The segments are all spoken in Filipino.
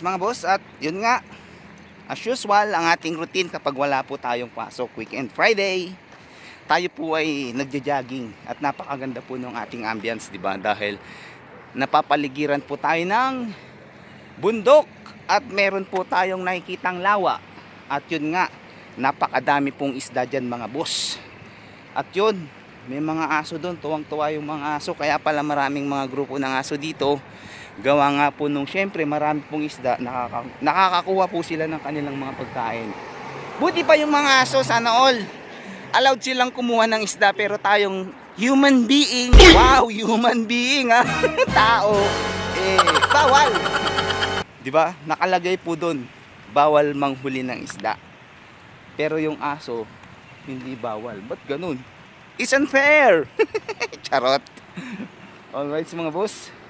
mga boss at yun nga as usual ang ating routine kapag wala po tayong pasok weekend Friday tayo po ay nagja-jogging at napakaganda po ng ating ambience di ba? Dahil napapaligiran po tayo ng bundok at meron po tayong nakikitang lawa. At yun nga napakadami pong isda dyan mga boss. At yun may mga aso doon tuwang-tuwa yung mga aso. Kaya pala maraming mga grupo ng aso dito gawa nga po nung syempre marami pong isda nakaka, nakakakuha po sila ng kanilang mga pagkain. Buti pa yung mga aso sana all. Allowed silang kumuha ng isda pero tayong human being. Wow human being ha tao. Eh bawal. Di ba? Nakalagay po doon bawal manghuli ng isda. Pero yung aso hindi bawal. Ba't ganun? Is unfair. Charot. Alright mga boss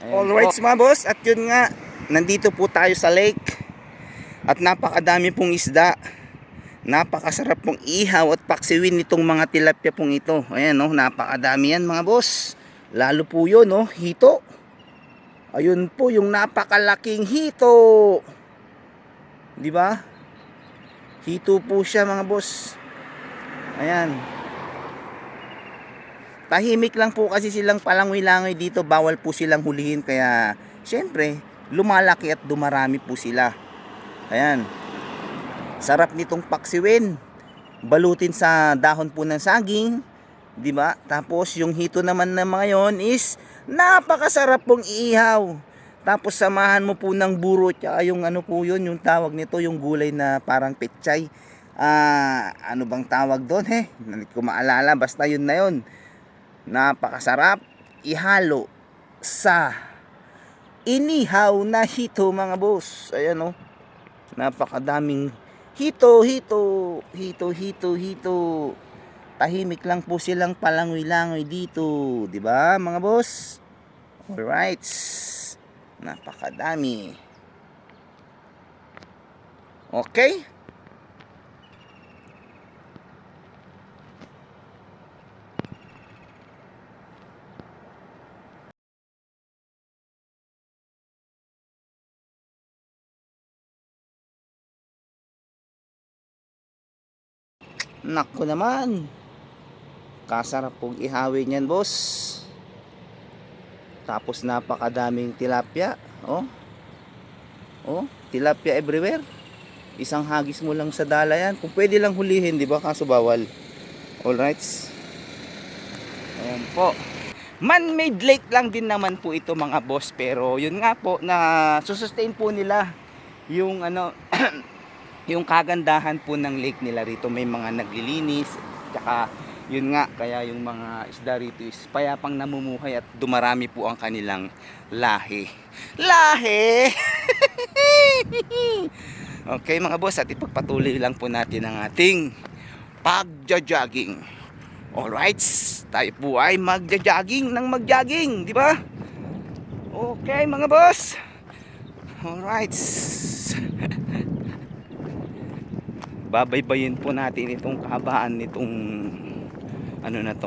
Alright po. mga boss, at yun nga, nandito po tayo sa lake. At napakadami pong isda. Napakasarap pong ihaw at paksiwin nitong mga tilapia pong ito. Ayan no, napakadami yan mga boss. Lalo po yun no, hito. Ayun po yung napakalaking hito. Di ba? Hito po siya mga boss. Ayan. Tahimik lang po kasi silang palangoy-langoy dito, bawal po silang hulihin kaya syempre lumalaki at dumarami po sila. Ayan. Sarap nitong paksiwin. Balutin sa dahon po ng saging, 'di ba? Tapos yung hito naman na mga yon is napakasarap pong iihaw. Tapos samahan mo po ng buro tsaka yung ano po yun, yung tawag nito, yung gulay na parang pechay. Ah, ano bang tawag doon he? Hindi ko maalala, basta yun na yun napakasarap. Ihalo sa inihaw na hito mga boss. Ayan o napakadaming hito hito hito hito hito. Tahimik lang po silang palangoy-langoy dito di ba mga boss? Alright napakadami. Okay Nako naman. Kasarap pong ihawin yan, boss. Tapos napakadaming tilapia. Oh. Oh, tilapia everywhere. Isang hagis mo lang sa dala yan. Kung pwede lang hulihin, di ba? Kaso bawal. Alright. Ayan po. Man-made lake lang din naman po ito mga boss. Pero yun nga po na susustain po nila yung ano yung kagandahan po ng lake nila rito may mga naglilinis tsaka yun nga kaya yung mga isda rito is payapang namumuhay at dumarami po ang kanilang lahi. Lahi! Okay mga boss at ipagpatuloy lang po natin ang ating pagja-jogging. Alright tayo po ay magja-jogging ng mag-jogging di ba? Okay mga boss. Alright babaybayin po natin itong kahabaan nitong ano na to.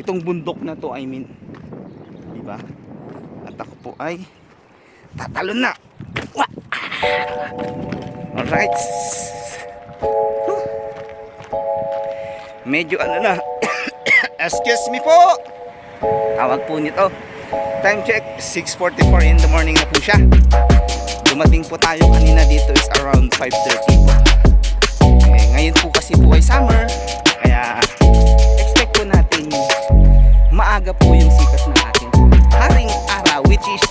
Itong bundok na to I mean. Di ba at ako po ay tatalon na. Wah! alright. Medyo ano na. Excuse me po. Tawag po nito. Time check 6.44 in the morning na po siya. Dumating po tayo kanina dito is around 5.30 po eh, ngayon po kasi po ay summer, kaya expect po natin maaga po yung sikat ng ating haring araw, which is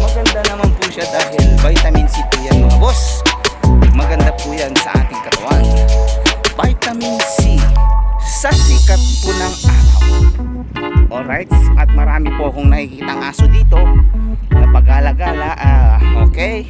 maganda naman po siya dahil vitamin C po yan mga boss. Maganda po yan sa ating katawan. Vitamin C sa sikat po ng araw. Alright, at marami po akong nakikitang aso dito na pag-alagala. ah, okay.